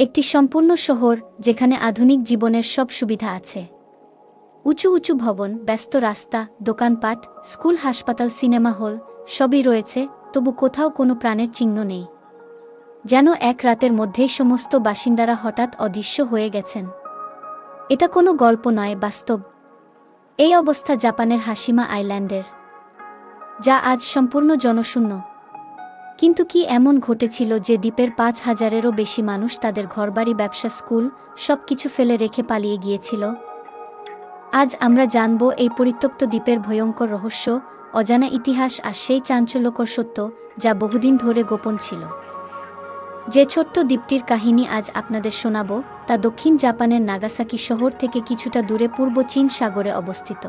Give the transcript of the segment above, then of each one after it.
একটি সম্পূর্ণ শহর যেখানে আধুনিক জীবনের সব সুবিধা আছে। উঁচু উঁচু ভবন, ব্যস্ত রাস্তা, দোকানপাট, স্কুল, হাসপাতাল, সিনেমা হল, সবই রয়েছে, তবু কোথাও কোনো প্রাণের চিহ্ন নেই। যেন এক রাতের মধ্যেই সমস্ত বাসিন্দারা হঠাৎ অদৃশ্য হয়ে গেছেন। এটা কোনো গল্প নয়, বাস্তব। এই অবস্থা জাপানের হাসিমা আইল্যান্ডের, যা আজ সম্পূর্ণ জনশূন্য। কিন্তু কি এমন ঘটেছিল যে দ্বীপের পাঁচ হাজারেরও বেশি মানুষ তাদের ঘরবাড়ি, ব্যবসা, স্কুল সব কিছু ফেলে রেখে পালিয়ে গিয়েছিল? আজ আমরা জানব এই পরিত্যক্ত দ্বীপের ভয়ঙ্কর রহস্য, অজানা ইতিহাস আর সেই চাঞ্চল্যকর সত্য যা বহুদিন ধরে গোপন ছিল। যে ছোট্ট দ্বীপটির কাহিনী আজ আপনাদের শোনাব, তা দক্ষিণ জাপানের নাগাসাকি শহর থেকে কিছুটা দূরে পূর্ব চীন সাগরে অবস্থিত।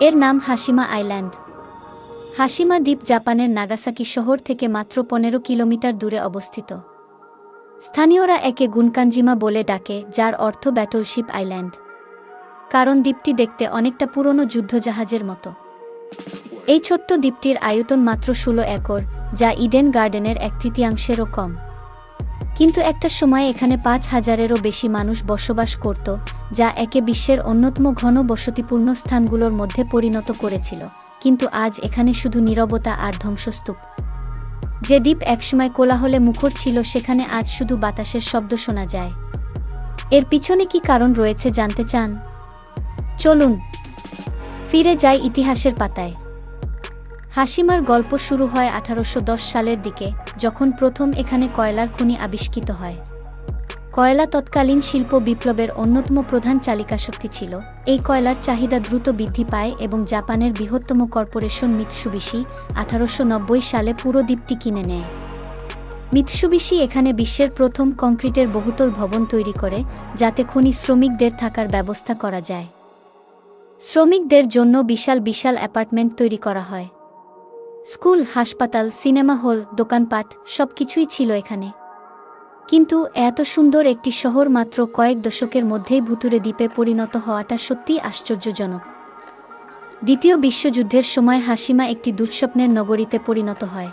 এর নাম হাসিমা আইল্যান্ড। হাসিমা দ্বীপ জাপানের নাগাসাকি শহর থেকে মাত্র পনেরো কিলোমিটার দূরে অবস্থিত। স্থানীয়রা একে গুনকাঞ্জিমা বলে ডাকে, যার অর্থ ব্যাটলশিপ আইল্যান্ড কারণ দ্বীপটি দেখতে অনেকটা পুরনো যুদ্ধজাহাজের মতো। এই ছোট্ট দ্বীপটির আয়তন মাত্র ষোলো একর, যা ইডেন গার্ডেনের এক তৃতীয়াংশেরও কম। কিন্তু একটা সময় এখানে পাঁচ হাজারেরও বেশি মানুষ বসবাস করত, যা একে বিশ্বের অন্যতম ঘন বসতিপূর্ণ স্থানগুলোর মধ্যে পরিণত করেছিল। কিন্তু আজ এখানে শুধু নীরবতা আর ধ্বংসস্তূপ। যে দ্বীপ একসময় কোলাহলে মুখর ছিল, সেখানে আজ শুধু বাতাসের শব্দ শোনা যায়। এর পিছনে কি কারণ রয়েছে জানতে চান? চলুন, ফিরে যাই ইতিহাসের পাতায়। হাসিমার গল্প শুরু হয় আঠারোশো দশ সালের দিকে, যখন প্রথম এখানে কয়লার খনি আবিষ্কৃত হয়। কয়লা তৎকালীন শিল্প বিপ্লবের অন্যতম প্রধান চালিকা শক্তি ছিল। এই কয়লার চাহিদা দ্রুত বৃদ্ধি পায় এবং জাপানের বৃহত্তম কর্পোরেশন মিৎসুবিশি আঠারোশো সালে পুরো দ্বীপটি কিনে নেয়। মিৎসুবিশি এখানে বিশ্বের প্রথম কংক্রিটের বহুতল ভবন তৈরি করে, যাতে খনি শ্রমিকদের থাকার ব্যবস্থা করা যায়। শ্রমিকদের জন্য বিশাল বিশাল অ্যাপার্টমেন্ট তৈরি করা হয়। স্কুল, হাসপাতাল, সিনেমা হল, দোকানপাট সবকিছুই ছিল এখানে। কিন্তু এত সুন্দর একটি শহর মাত্র কয়েক দশকের মধ্যেই ভুতুরে দ্বীপে পরিণত হওয়াটা সত্যিই আশ্চর্যজনক। দ্বিতীয় বিশ্বযুদ্ধের সময় হাসিমা একটি দুঃস্বপ্নের নগরীতে পরিণত হয়।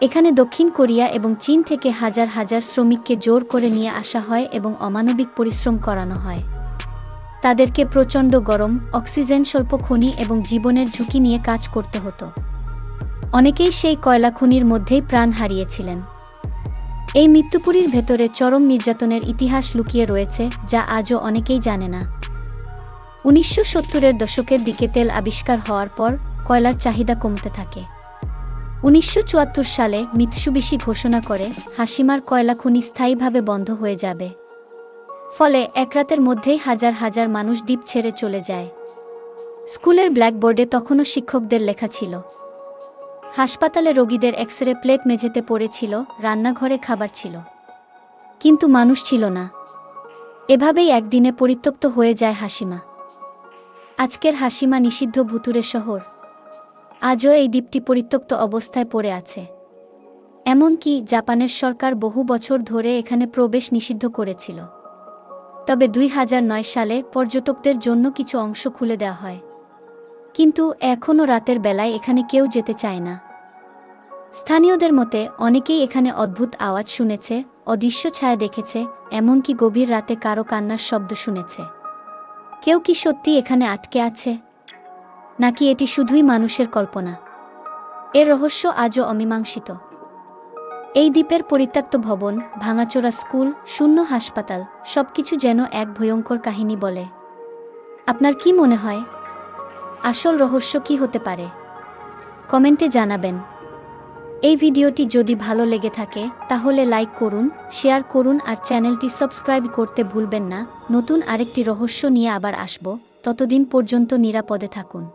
এখানে দক্ষিণ কোরিয়া এবং চীন থেকে হাজার হাজার শ্রমিককে জোর করে নিয়ে আসা হয় এবং অমানবিক পরিশ্রম করানো হয়। তাদেরকে প্রচণ্ড গরম, অক্সিজেন স্বল্প খনি এবং জীবনের ঝুঁকি নিয়ে কাজ করতে হতো। অনেকেই সেই কয়লা খনির মধ্যেই প্রাণ হারিয়েছিলেন। এই মৃত্যুপুরীর ভেতরে চরম নির্যাতনের ইতিহাস লুকিয়ে রয়েছে, যা আজও অনেকেই জানে না। উনিশশো সত্তরের দশকের দিকে তেল আবিষ্কার হওয়ার পর কয়লার চাহিদা কমতে থাকে। উনিশশো চুয়াত্তর সালে মিৎসুবিশি ঘোষণা করে, হাসিমার কয়লা খনি স্থায়ীভাবে বন্ধ হয়ে যাবে। ফলে এক রাতের মধ্যেই হাজার হাজার মানুষ দ্বীপ ছেড়ে চলে যায়। স্কুলের ব্ল্যাকবোর্ডে তখনও শিক্ষকদের লেখা ছিল হাসপাতালে রোগীদের এক্স রে প্লেট মেঝেতে পড়েছিল, রান্নাঘরে খাবার ছিল। কিন্তু মানুষ ছিল না। এভাবেই একদিনে পরিত্যক্ত হয়ে যায় হাসিমা। আজকের হাসিমা নিষিদ্ধ ভুতুরে শহর। আজও এই দ্বীপটি পরিত্যক্ত অবস্থায় পড়ে আছে। এমনকি জাপানের সরকার বহু বছর ধরে এখানে প্রবেশ নিষিদ্ধ করেছিল। তবে দুই হাজার নয় সালে পর্যটকদের জন্য কিছু অংশ খুলে দেওয়া হয়। কিন্তু এখনও রাতের বেলায় এখানে কেউ যেতে চায় না। স্থানীয়দের মতে, অনেকেই এখানে অদ্ভুত আওয়াজ শুনেছে, অদৃশ্য ছায়া দেখেছে, এমনকি গভীর রাতে কারও কান্নার শব্দ শুনেছে। কেউ কি সত্যি এখানে আটকে আছে? নাকি এটি শুধুই মানুষের কল্পনা? এর রহস্য আজও অমীমাংসিত। এই দ্বীপের পরিত্যক্ত ভবন, ভাঙাচোরা স্কুল, শূন্য হাসপাতাল, সবকিছু যেন এক ভয়ঙ্কর কাহিনী বলে। আপনার কি মনে হয়? আসল রহস্য কি হতে পারে? কমেন্টে জানাবেন। এই ভিডিওটি যদি ভালো লেগে থাকে, তাহলে লাইক করুন, শেয়ার করুন আর চ্যানেলটি সাবস্ক্রাইব করতে ভুলবেন না। নতুন আরেকটি রহস্য নিয়ে আবার আসব। ততদিন পর্যন্ত নিরাপদে থাকুন।